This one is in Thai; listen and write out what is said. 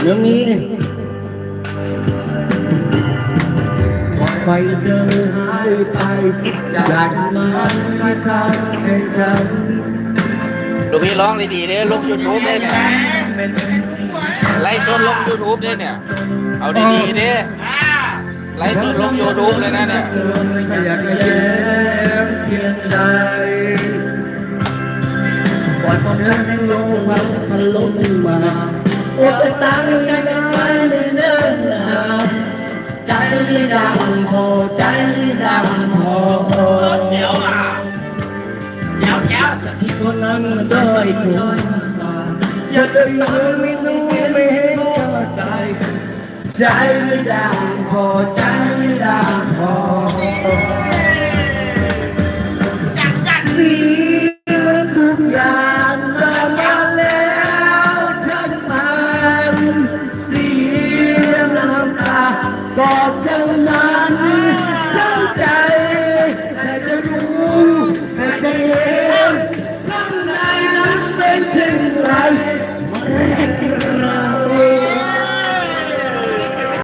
เรื่องนี้ไปเดินหายไปจากมันไม่ทำให้กันลูกพี่ร้องดีๆเด้ลงยูทูบเด้เนี่ยไล่สดลงยูทูบเด้เนี่ย เอาดีๆเด้ไล่สดลงยูทูบเลยนะเนี่ยไม่อยากจะแย้มเพียงใดปล่อยความฉันให้ลงมาพันลงมา โอ้แต่ตาใจไม่ได้เนิ่นนานใจไม่ดังพอใจไม่ดังพอเดี๋ยวอะเดี๋ยวเดี๋ยวที่คนนั้นได้วยคนมาอย่าเดินเลยไม่รู้ไม่เห็นใจ ใจไม่ดังพอใจไม่ดังพอ มั